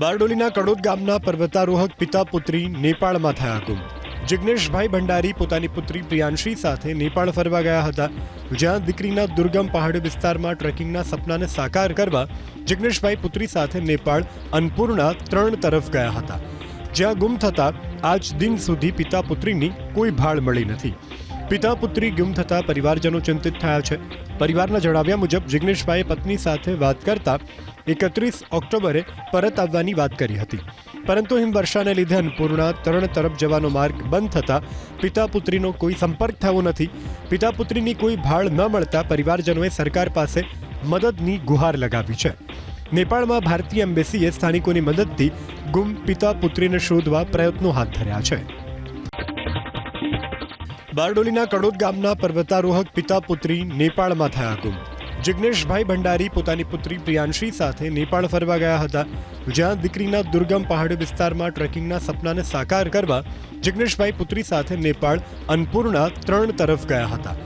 બારડોલીના કડોદ ગામના પર્વતારોહક પિતા પુત્રી નેપાળમાં થયા ગુમ. જિગ્નેશભાઈ ભંડારી પોતાની પુત્રી પ્રિયાંશી સાથે નેપાળ ફરવા ગયા હતા, જ્યાં દીકરીના દુર્ગમ પહાડી વિસ્તારમાં ટ્રેકિંગના સપનાને સાકાર કરવા જિગ્નેશભાઈ પુત્રી સાથે નેપાળ અન્નપૂર્ણા ત્રણ તરફ ગયા હતા. જ્યાં ગુમ થતા આજ દિન સુધી પિતા પુત્રીની કોઈ ભાળ મળી નથી. પિતા પુત્રી ગુમ થતા પરિવારજનો ચિંતિત થયા છે. પરિવારના જણાવ્યા મુજબ, જિગ્નેશભાઈએ પત્ની સાથે વાત કરતા એકત્રીસ ઓક્ટોબરે પરત આવવાની વાત કરી હતી. પરંતુ હિમવર્ષાને લીધે અન્નપૂર્ણા તરણ તરફ જવાનો માર્ગ બંધ થતા પિતા પુત્રીનો કોઈ સંપર્ક થયો નથી. પિતા પુત્રીની કોઈ ભાળ ન મળતા પરિવારજનોએ સરકાર પાસે મદદની ગુહાર લગાવી છે. નેપાળમાં ભારતીય એમ્બેસીએ સ્થાનિકોની મદદથી ગુમ પિતા પુત્રીને શોધવા પ્રયત્નો હાથ ધર્યા છે. બારડોલીના કડોદ ગામના પર્વતારોહક પિતા પુત્રી નેપાળમાં થયા ગુમ. જિગ્નેશભાઈ ભંડારી પોતાની પુત્રી પ્રિયાંશી સાથે નેપાળ ફરવા ગયા હતા, જ્યાં દીકરીના દુર્ગમ પહાડી વિસ્તારમાં ટ્રેકિંગના સપનાને સાકાર કરવા જિગ્નેશભાઈ પુત્રી સાથે નેપાળ અન્નપૂર્ણા ત્રણ તરફ ગયા હતા.